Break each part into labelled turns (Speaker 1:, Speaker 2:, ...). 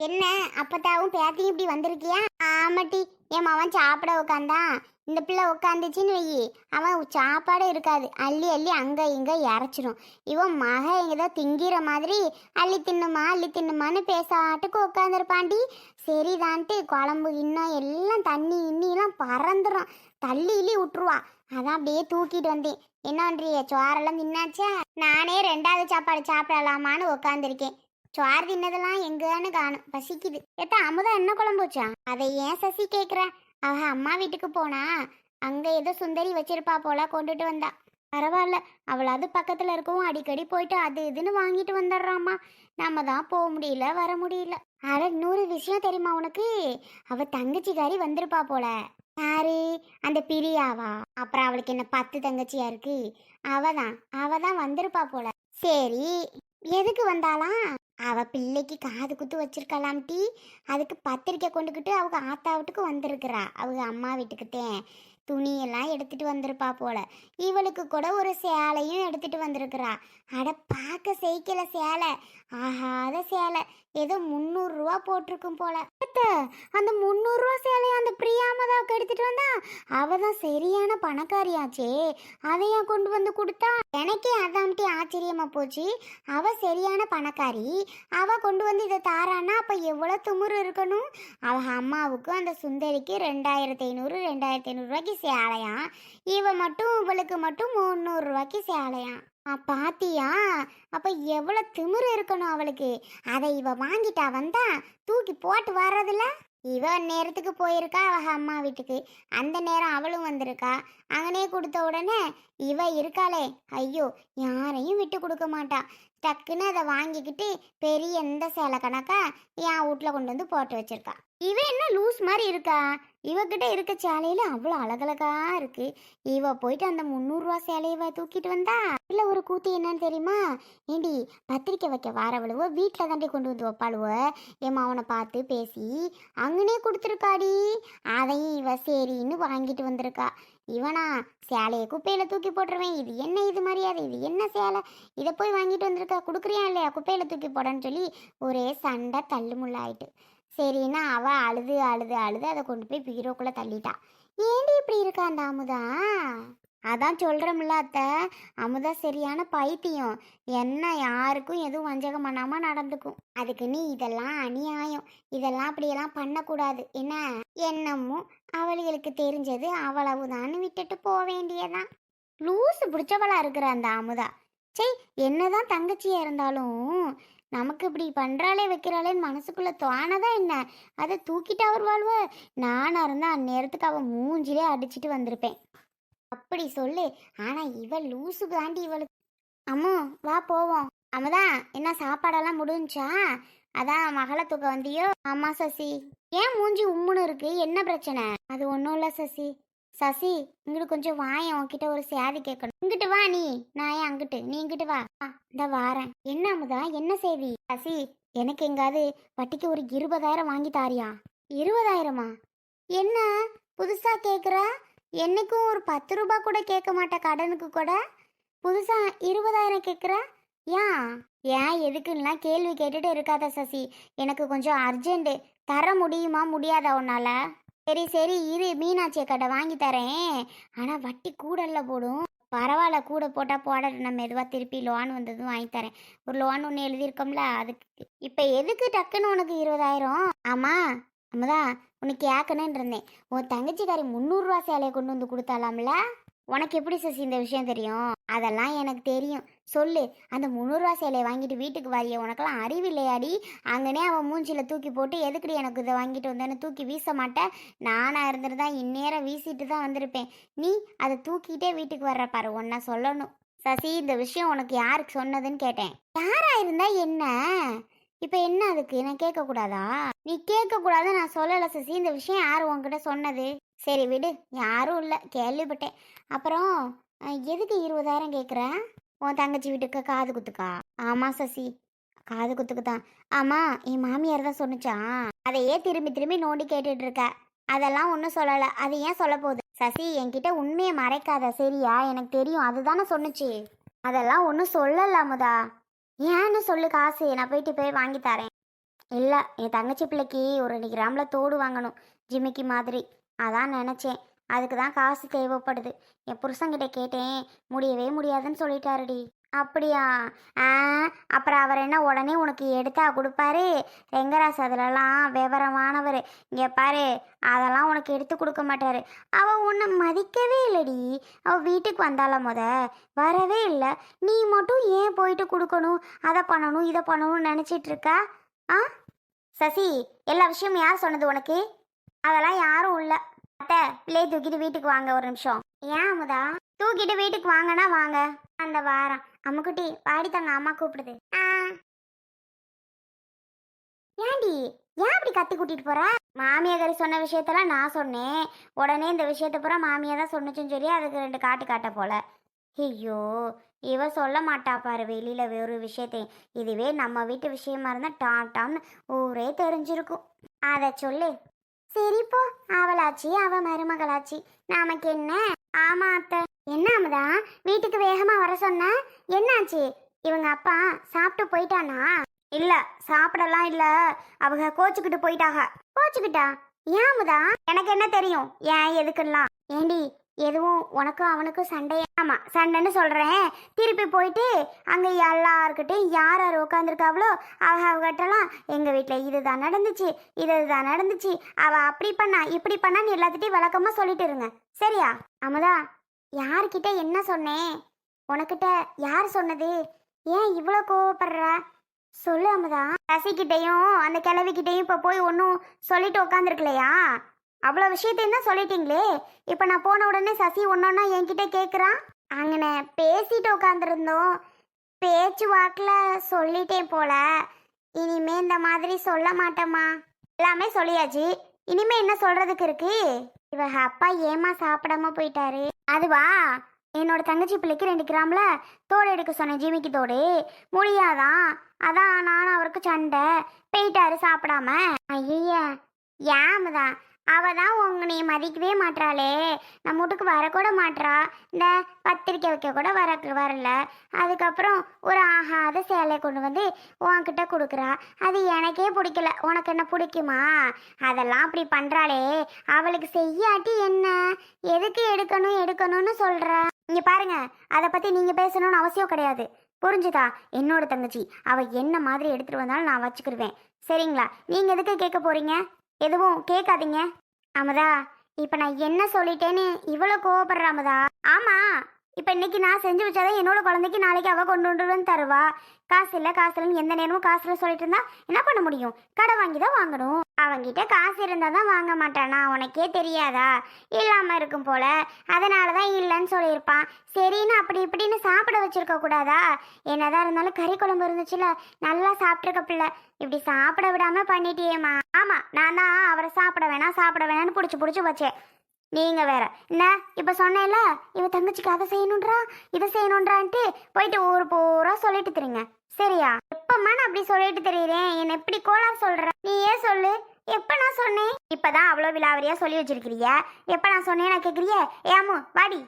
Speaker 1: என்ன? அப்பத்தாவும் பேத்தியும் இப்படி வந்திருக்கியா? ஆமாட்டி என் மவன் சாப்பிட உட்காந்தான் இந்த பிள்ளை உட்காந்துச்சின்னு வையி அவன் சாப்பாடே இருக்காது. அள்ளி அள்ளி அங்கே இங்கே இறச்சிடும் இவன் மக எங்கேதோ திங்கிற மாதிரி அள்ளி தின்னுமா அள்ளி தின்னுமான்னு பேசாட்டுக்கு உட்காந்துருப்பாண்டி சரிதான்ட்டு குழம்பு இன்னும் எல்லாம் தண்ணி இன்னிலாம் பறந்துடும் தள்ளி இள்ளி விட்டுருவா அதான் அப்படியே தூக்கிட்டு வந்தேன். என்ன பண்ணுறிய சோறெல்லாம் தின்னாச்சா? நானே ரெண்டாவது சாப்பாடு சாப்பிடலாமான்னு உட்காந்துருக்கேன் சோறு தின்னதெல்லாம் எங்கன்னு காணும். பசிக்குது ஏத்தா அமுதா என்ன குழம்பு வச்சா? அதை ஏன் சசி கேக்குற? அவ அம்மா வீட்டுக்கு போனா அங்க ஏதோ சுந்தரி வச்சிருப்பா போல கொண்டுட்டு வந்தா. பரவாயில்ல அவளாவது பக்கத்தில் பக்கத்துல இருக்கவும் அடிக்கடி போயிட்டு அது இதுன்னு வாங்கிட்டு வந்துடுறாம்மா. நம்ம தான் போக முடியல வர முடியல. அட நூறு விஷயம் தெரியுமா உனக்கு? அவ தங்கச்சிக்காரி வந்திருப்பா போல. யாரு? அந்த பிரியாவா? அப்புறம் அவளுக்கு என்ன பத்து தங்கச்சியா இருக்கு? அவதான். அவதான் வந்திருப்பா போல. சரி எதுக்கு வந்தாலாம் அவ பிள்ளைக்கு காது குத்து வச்சிருக்கலாம் டீ அதுக்கு பத்திரிக்கை கொண்டுக்கிட்டு அவங்க ஆத்தா வீட்டுக்கு வந்திருக்கிறா. அவங்க அம்மா வீட்டுக்குத்தேன் துணியெல்லாம் எடுத்துட்டு வந்திருப்பா போல. இவளுக்கு கூட ஒரு சேலையும் எடுத்துட்டு வந்திருக்கிறா. அட பார்க்க செய்க்கல சேலை. ஆகாத சேலை. ஏதோ முந்நூறுரூவா போட்டிருக்கும் போல. அத்தை, அந்த முந்நூறுரூவா சேலையை அந்த பிரியாமதாவுக்கு எடுத்துட்டு வந்தா? அவ தான் சரியான பணக்காரியாச்சே. அதையா கொண்டு வந்து கொடுத்தா? எனக்கே அதாம்ட்டி ஆச்சரியமா போச்சு. அவ சரியான பணக்காரி. அவ கொண்டு வந்து இதை தாரானா அப்ப எவ்வளவு துமுறு இருக்கணும்? அவ அம்மாவுக்கும் அந்த சுந்தரிக்கு ரெண்டாயிரத்தி ஐநூறு ரெண்டாயிரத்தி ஐநூறுரூவாய்க்கு சேலையாம். இவ மட்டும் இவளுக்கு மட்டும் முந்நூறு ரூபாய்க்கு சேலையாம். பாத்தியா? அப்ப எவ்வளவு திமிரு இருக்கணும் அவளுக்கு. அதை இவ வாங்கிட்டா வந்தா தூக்கி போட்டு வர்றதில்ல? இவ நேரத்துக்கு போயிருக்கா அவ அம்மா வீட்டுக்கு. அந்த நேரம் அவளும் வந்திருக்கா. அங்கனே கொடுத்த உடனே இவ இருக்காளே. ஐயோ யாரையும் விட்டு கொடுக்க மாட்டா. டக்குன்னு அதை வாங்கிக்கிட்டு பெரிய எந்த சேலை கணக்கா என் வீட்டில் கொண்டு வந்து போட்டு வச்சிருக்கா. இவ என்ன லூஸ் மாதிரி இருக்கா? இவகிட்ட இருக்க சேலையில அவ்வளோ அழகழகா இருக்கு. இவ போயிட்டு அந்த முந்நூறுரூவா சேலையவ தூக்கிட்டு வந்தா. இல்ல ஒரு கூத்து என்னன்னு தெரியுமா? ஏண்டி பத்திரிக்கை வைக்க வாரவளுவோ வீட்டில் தாண்டி கொண்டு வந்து வைப்பாளுவ? என் மாவனை பார்த்து பேசி அங்கனே கொடுத்துருக்காடி. அதையும் இவ சரின்னு வாங்கிட்டு வந்திருக்கா. இவனா? சேலையை குப்பையில் தூக்கி போட்டுருவேன். இது என்ன இது மரியாதை? இது என்ன சேலை? இதை போய் வாங்கிட்டு வந்திருக்கா? கொடுக்குறியா இல்லையா? குப்பையில தூக்கி போடன்னு சொல்லி ஒரே சண்டை தள்ளுமுள்ளாயிட்டு. சரின்னா அவ அழுது அழுது அழுது அதை கொண்டு போய் பீரோக்குள்ளே தள்ளிட்டா. ஏண்டி இப்படி இருக்கா அந்த அமுதா? அதான் சொல்கிறோம்ல அத்த. அமுதா சரியான பைத்தியம். என்ன யாருக்கும் எதுவும் வஞ்சகம் பண்ணாமல் நடந்துக்கும். அதுக்கு நீ இதெல்லாம் அநியாயம். இதெல்லாம் அப்படியெல்லாம் பண்ணக்கூடாது. என்ன? என்னமோ அவளுகளுக்கு தெரிஞ்சது அவ்வளவுதான்னு விட்டுட்டு போக வேண்டியதான் லூசு பிடிச்சவளா இருக்கிற அந்த அமுதா. சே என்னதான் தங்கச்சியா இருந்தாலும் நமக்கு இப்படி பண்ணுறாளே வைக்கிறாளேன்னு மனசுக்குள்ளே தோணதா என்ன? அதை தூக்கிட்டு அவர் வாழ்வ நானாக இருந்தால் அந்நேரத்துக்கு அவன் மூஞ்சிலே அடிச்சிட்டு வந்திருப்பேன். அப்படி சொல்லு. ஆனா இவ லூசு தாண்டி இவளுக்கு. அம்மு வா போவோம். அம்மதான் என்ன சாப்பாடெல்லாம் முடிஞ்சா? அதான் மகளை தூக்க வந்தியோ? ஆமா சசி. ஏன் மூஞ்சி உம்முன்னு இருக்கு? என்ன பிரச்சனை? அது ஒன்றும் இல்லை சசி. சசி இங்கிட்டு கொஞ்சம் வாயன். உன்கிட்ட ஒரு சேதி கேட்கணும். இங்கிட்டு வா நீ. நான் ஏன் அங்கிட்டு? நீ இங்கிட்டு வா. இந்த வாரேன். என்ன அமுதா? என்ன செய்தி சசி எனக்கு எங்காவது வட்டிக்கு ஒரு இருபதாயிரம் வாங்கி தாரியா? இருபதாயிரமா? என்ன? புதுசா கேக்குற? என்னைக்கும் ஒரு பத்து ரூபா கூட கேட்க மாட்டேன் கடனுக்கு கூட? புதுசாக இருபதாயிரம் கேட்குற? ஏன்? ஏன் எதுக்குன்னா கேள்வி கேட்டுட்டு இருக்காத சசி. எனக்கு கொஞ்சம் அர்ஜென்ட்டு. தர முடியுமா முடியாதா உன்னால? சரி சரி இரு. மீனாட்சியை கடை வாங்கி தரேன். ஆனால் வட்டி கூடல்ல போடும். பரவாயில்ல கூட போட்டால் போடட்டும் நம்ம எதுவாக திருப்பி லோன் வந்ததும் வாங்கி தரேன். ஒரு லோன் ஒன்று எழுதியிருக்கோம்ல அதுக்கு. இப்போ எதுக்கு டக்குன்னு உனக்கு இருபதாயிரம்? ஆமாம் அம்மதா உனக்கு கேட்கணுன்னு இருந்தேன். உன் தங்கச்சிக்காரி முந்நூறுரூவா சேலையை கொண்டு வந்து கொடுத்தாலாம்ல? உனக்கு எப்படி சசி இந்த விஷயம் தெரியும்? அதெல்லாம் எனக்கு தெரியும். சொல்லு அந்த முந்நூறுரூவா சேலையை வாங்கிட்டு வீட்டுக்கு வரைய? உனக்கெல்லாம் அறிவு இல்லையாடி? அங்கனே அவன் மூஞ்சியில் தூக்கி போட்டு எதுக்குடி எனக்கு இதை வாங்கிட்டு வந்தேன்னு? தூக்கி வீச மாட்டேன். நானாக இருந்திருந்தா இந்நேரம் வீசிட்டு தான் வந்திருப்பேன். நீ அதை தூக்கிட்டே வீட்டுக்கு வர்ற பாரு ஒன்னா சொல்லணும். சசி இந்த விஷயம் உனக்கு யாருக்கு சொன்னதுன்னு கேட்டேன். யாராக இருந்தா என்ன? இப்போ என்ன அதுக்கு? நான் கேட்கக்கூடாதா? நீ கேட்கக்கூடாது நான் சொல்லலை சசி. இந்த விஷயம் யார் உங்ககிட்ட சொன்னது? சரி விடு. யாரும் இல்லை. கேள்விப்பட்டேன். அப்புறம் எதுக்கு இருபதாயிரம் கேட்குற உன் தங்கச்சி வீட்டுக்கு காது குத்துக்கா? ஆமாம் சசி. காது குத்துக்கு தான் ஆமாம் என் மாமியார் தான் சொன்னுச்சான் அதையே திரும்பி திரும்பி நோண்டி கேட்டுட்டு இருக்க அதெல்லாம் ஒன்றும் சொல்லலை. அது ஏன் சொல்ல போகுது? சசி என்கிட்ட உண்மையை மறைக்காத. சரியா? எனக்கு தெரியும். அதுதானே சொன்னுச்சு. அதெல்லாம் ஒன்றும் சொல்லலாமுதா ஏன்னு சொல்லு காசு நான் போயிட்டு போய் வாங்கி தரேன். இல்லை என் தங்கச்சி பிள்ளைக்கு ஒரு ரெண்டு கிராமில் தோடு வாங்கணும் ஜிமிக்கி மாதிரி. அதான் நினச்சேன். அதுக்கு தான் காசு தேவைப்படுது. என் புருஷங்கிட்ட கேட்டேன் முடியவே முடியாதுன்னு சொல்லிட்டாருடி. அப்படியா? ஆ அப்புறம் அவர் என்ன உடனே உனக்கு எடுத்தா கொடுப்பாரு? ரெங்கராஜ் அதிலலாம் விவரமானவர். இங்கே பாரு அதெல்லாம் உனக்கு எடுத்து கொடுக்க மாட்டாரு. அவ உன்னை மதிக்கவே இல்லடி. அவ வீட்டுக்கு வந்தால முத? வரவே இல்லை. நீ மட்டும் ஏன் போயிட்டு கொடுக்கணும்? அதை பண்ணணும் இதை பண்ணணும்னு நினச்சிட்டு இருக்கா ஆ? சசி எல்லா விஷயமும் யார் சொன்னது உனக்கு? அதெல்லாம் யாரும் இல்லை அத்தை பிள்ளையை தூக்கிட்டு வீட்டுக்கு வாங்க ஒரு நிமிஷம். ஏன் அமுதா? தூக்கிட்டு வீட்டுக்கு வாங்கன்னா வாங்க. அந்த வாரம். அம்முக்குட்டி பாடி தங்க அம்மா கூப்பிடுது. ஆ. ஏண்டி ஏன் அப்படி கத்தி கூட்டிட்டு போற? மாமியார் சொன்ன விஷயத்தெல்லாம் நான் சொன்னேன். உடனே இந்த விஷயத்த பூரா மாமியா தான் சொன்னுச்சுன்னு சொல்லி அதுக்கு ரெண்டு காட்டு காட்ட போல. ஐயோ இவ சொல்ல மாட்டா பாரு வெளியில ஒரு விஷயத்தையும் இதுவே நம்ம வீட்டு விஷயமா இருந்தால் டாம் டாம்னு ஊரே தெரிஞ்சிருக்கும். அதை சொல்லு. சரிப்போ அவளாச்சி அவ மருமகளாச்சி. நமக்கு என்ன? ஆமா அத்தை. என்ன அமுதா? வீட்டுக்கு வேகமா வர சொன்ன? என்னாச்சு? இவங்க அப்பா சாப்பிட்டு போயிட்டானா? இல்ல சாப்பிடலாம் இல்ல. அவங்க கோச்சுக்கிட்டு போயிட்டாக கோச்சுக்கிட்டா? ஏன் அமுதா? எனக்கு என்ன தெரியும்? ஏன் எதுக்குலாம் ஏண்டி எதுவும் உனக்கும் அவனுக்கும் சண்டை ஆமா சண்டைன்னு சொல்றேன். திருப்பி போயிட்டு அங்க எல்லாருக்கிட்டையும் யார் யார் உட்காந்துருக்காவளோ அவ அவகிட்டலாம் எங்க வீட்டுல இதுதான் நடந்துச்சு இதுதான் நடந்துச்சு. அவ அப்படி பண்ணா இப்படி பண்ணான்னு எல்லாத்திட்டையும் விளக்கமா சொல்லிட்டு இருங்க. சரியா? அமுதா யார்கிட்ட என்ன சொன்னேன்? உனக்கிட்ட யார் சொன்னது? ஏன் இவ்வளோ கோவப்படுற? சொல்லு அமுதா. ரசிக்கிட்டையும் அந்த கிழவிக்கிட்டையும் இப்போ போய் ஒன்றும் சொல்லிட்டு உட்காந்துருக்கலையா அவ்வளோ விஷயத்தையும் தான் சொல்லிட்டீங்களே. இப்போ நான் போன உடனே சசி ஒன்றொன்னா என்கிட்ட கேட்குறான் அங்கன பேசிட்டு உட்காந்துருந்தோம் பேச்சு வாக்கில் சொல்லிட்டேன் போல. இனிமே இந்த மாதிரி சொல்ல மாட்டேம்மா. எல்லாமே சொல்லியாச்சு. இனிமே என்ன சொல்றதுக்கு இருக்கு? இவ அப்பா ஏமா சாப்பிடாம போயிட்டாரு? அதுவா? என்னோட தங்கச்சி பிள்ளைக்கு ரெண்டு கிராம்ல தோடு எடுக்க சொன்னேன் ஜிமிக்கு தோடு. முடியாதான் அதான் நானும் அவருக்கு சண்டை. போயிட்டாரு சாப்பிடாம. ஐயா ஏமதான் அவ தான் உங்களை மதிக்கவே மாட்றாளே. நம்ம வீட்டுக்கு வரக்கூட மாட்றா. இந்த பத்திரிக்கை வைக்க கூட வர வரல. அதுக்கப்புறம் ஒரு ஆகாத சேலை கொண்டு வந்து உன்கிட்ட கொடுக்குறா. அது எனக்கே பிடிக்கல. உனக்கு என்ன பிடிக்குமா? அதெல்லாம் அப்படி பண்ணுறாளே அவளுக்கு செய்யாட்டி என்ன? எதுக்கு எடுக்கணும் எடுக்கணும்னு சொல்கிற நீங்கள் பாருங்க. அதை பற்றி நீங்கள் பேசணும்னு அவசியம் கிடையாது. புரிஞ்சுதா? என்னோட தங்கச்சி. அவள் என்ன மாதிரி எடுத்துகிட்டு வந்தாலும் நான் வச்சுக்கிடுவேன் சரிங்களா? நீங்கள் எதுக்கு கேட்க போகிறீங்க எதுவும் கேட்காதீங்க. அமுதா இப்போ நான் என்ன சொல்லிட்டேன்னு இவ்வளோ கோவப்படுற அமுதா? ஆமாம் இப்போ இன்னைக்கு நான் செஞ்சு வச்சாதான் என்னோட குழந்தைக்கு நாளைக்கு அவள் கொண்டு வந்து தருவா. காசு இல்லை காசு இல்லைன்னு எந்த நேரமும் காசு இல்லை சொல்லிட்டு இருந்தா என்ன பண்ண முடியும்? கடை வாங்கி தான் வாங்கணும். அவங்கிட்ட காசு இருந்தா தான் வாங்க மாட்டானா. உனக்கே தெரியாதா? இல்லாம இருக்கும் போல. அதனால தான் இல்லைன்னு சொல்லியிருப்பான். சரின்னு அப்படி இப்படின்னு சாப்பிட வச்சிருக்க கூடாதா? என்னதான் இருந்தாலும் கறி குழம்பு இருந்துச்சுல நல்லா சாப்பிட்ருக்க பிள்ளை. இப்படி சாப்பிட விடாம பண்ணிட்டியேம்மா. ஆமா நான் தான் அவரை சாப்பிட வேணாம் சாப்பிட வேணாம்னு பிடிச்சி பிடிச்சி வச்சேன். நீங்க வேற. என்ன? இப்ப சொன்னேல இவ தங்கச்சிக்கு அதை செய்யணுன்றா இதை செய்யணுன்றான்ட்டு போயிட்டு ஊர் பூரா சொல்லிட்டு தெரியுங்க சரியா? எப்பமா நான் அப்படி சொல்லிட்டு தெரியுறேன்? என்ன எப்படி கோலா சொல்ற? நீ ஏன் சொல்லு. எப்ப நான் சொன்னேன்? இப்பதான் அவ்வளோ விலாவரியாக சொல்லி வச்சிருக்கிறிய? எப்ப நான் சொன்னேன் நான் கேக்குறிய? ஏமு வாடி.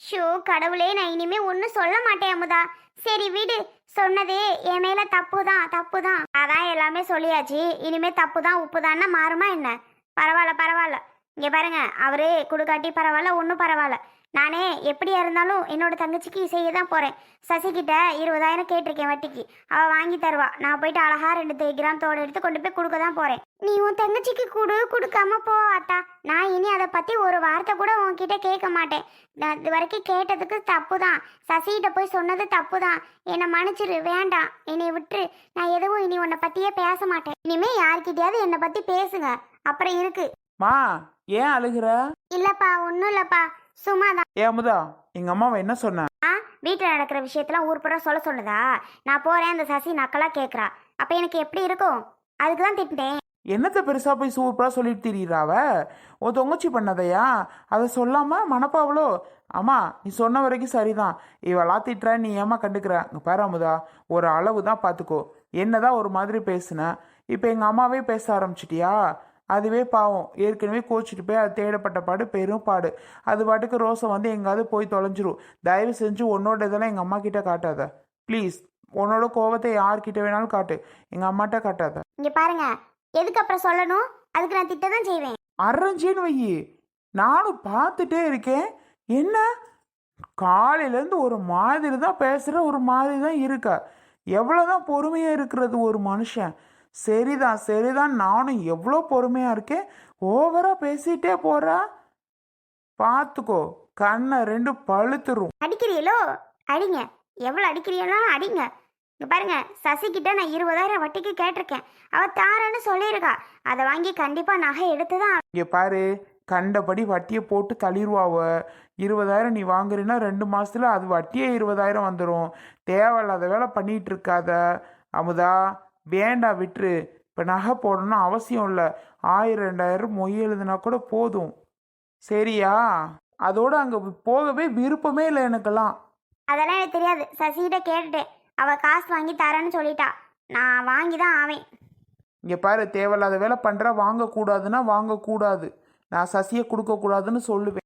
Speaker 1: ஷோ கடவுளே நான் இனிமே ஒன்றும் சொல்ல மாட்டேன் அமுதா. சரி விடு. சொன்னதே என் மேல தப்பு தான் தப்பு தான் அதான் எல்லாமே சொல்லியாச்சு. இனிமே தப்பு தான் உப்பு தானே மாறுமா என்ன? பரவாயில்ல பரவாயில்ல. இங்கே பாருங்க அவரே கொடுக்காட்டி பரவாயில்ல ஒன்றும் பரவாயில்ல. நானே எப்படியா இருந்தாலும் என்னோட தங்கச்சிக்கு செய்ய தான் போகிறேன் சசிகிட்ட இருபதாயிரம் கேட்டிருக்கேன் வட்டிக்கு. அவள் வாங்கி தருவா. நான் போயிட்டு அழகா ரெண்டு கிராம் தோடு எடுத்து கொண்டு போய் கொடுக்க தான் போகிறேன் நீ உன் தங்கச்சிக்கு கொடு கொடுக்காம போ அத்தா. நான் இனி அதை பற்றி ஒரு வார்த்தை கூட உன்கிட்ட கேட்க மாட்டேன். நான் இது வரைக்கும் கேட்டதுக்கு தப்பு தான் சசிகிட்ட போய் சொன்னது தப்பு தான் என்னை மன்னிச்சிரு வேண்டாம். என்னை விட்டுரு. நான் எதுவும் இனி உன்னை பற்றியே பேச மாட்டேன். இனிமேல் யார்கிட்டயாவது என்னை பற்றி பேசுங்க. அப்புறம் இருக்குது
Speaker 2: மா ஏன் அழுகிற?
Speaker 1: இல்லப்பா ஒன்றும் இல்லப்பா. சும்மா தான்
Speaker 2: ஏ அமுதா எங்க அம்மாவை என்ன சொன்ன?
Speaker 1: வீட்டில் நடக்கிற விஷயத்தெல்லாம் ஊர் பூரா சொல்ல சொன்னதா நான் போகிறேன் அந்த சசி நக்கலாக கேட்குறா அப்போ எனக்கு எப்படி இருக்கும்? அதுக்கு தான் திட்டினேன்.
Speaker 2: என்னத்த பெருசா போய் சூப்பரா சொல்லிட்டு திரியிறாவ உன் தொங்கச்சி பண்ணதையா? அதை சொல்லாம மனப்பாவளோ அம்மா நீ சொன்ன வரைக்கும் சரிதான். இவளா திட்டுற நீ ஏமா கண்டுக்கிற? இங்க பாரு அமுதா ஒரு அளவு தான் பார்த்துக்கோ என்னதான் ஒரு மாதிரி பேசுன. இப்போ எங்கள் அம்மாவே பேச ஆரம்பிச்சிட்டியா? அதுவே பாவம். ஏற்கனவே கோச்சிட்டு போய் அது தேடப்பட்ட பாடு பெரும் பாடு. அது பாட்டுக்கு ரோசம் வந்து எங்காவது போய் தொலைஞ்சிரும். தயவு செஞ்சு உன்னோட இதெல்லாம் எங்கள் அம்மா கிட்ட காட்டாத. ப்ளீஸ் உன்னோட கோவத்தை யார்கிட்ட வேணாலும் காட்டு. எங்கள் அம்மாட்ட காட்டாத.
Speaker 1: இங்க பாருங்க எதுக்கு அப்புறம் சொல்லணும்? அதுக்கு நான் திட்ட தான் செய்வேன்.
Speaker 2: அரைஞ்சின்னு வையி. நானும் பார்த்துட்டே இருக்கேன். என்ன? காலையிலேருந்து ஒரு மாதிரி தான் பேசுகிற ஒரு மாதிரி தான் இருக்க. எவ்வளோதான் பொறுமையாக இருக்கிறது ஒரு மனுஷன். சரிதான் சரிதான் நானும் எவ்வளோ பொறுமையாக இருக்கேன். ஓவராக பேசிட்டே போகிறா பார்த்துக்கோ கண்ணை ரெண்டு பழுத்துரும்.
Speaker 1: அடிக்கிறீங்களோ அடிங்க. எவ்வளோ அடிக்கிறீங்களோ அடிங்க. இங்க பாருங்க சசி கிட்ட நான் இருபதாயிரம் வட்டிக்கு கேட்டிருக்கேன். அவ தாரேன்னு சொல்லியிருக்கா. அதை வாங்கி கண்டிப்பா நகை எடுத்து தான்
Speaker 2: இங்கே பாரு கண்டபடி வட்டியை போட்டு தளிர்வாவ இருபதாயிரம் நீ வாங்குறீன்னா ரெண்டு மாசத்துல அது வட்டியே இருபதாயிரம் வந்துடும் தேவையில்லாத வேலை பண்ணிட்டு இருக்காத. அமுதா வேண்டாம் விட்டுரு. இப்போ நகை போடணும்னு அவசியம் இல்லை. ஆயிரம் ரெண்டாயிரம் மொய் எழுதுனா கூட போதும். சரியா? அதோட அங்கே போகவே விருப்பமே இல்லை எனக்கெல்லாம்.
Speaker 1: அதெல்லாம் எனக்கு தெரியாது. சசிகிட்ட கேட்டுட்டேன் அவ காசு வாங்கி தரேன்னு சொல்லிட்டா. நான் வாங்கி தான் ஆவேன்.
Speaker 2: இங்கே பாரு தேவையில்லாத வேலை பண்ணுற வாங்கக்கூடாதுன்னா வாங்கக்கூடாது. நான் சசியை கொடுக்கக்கூடாதுன்னு சொல்லுவேன்.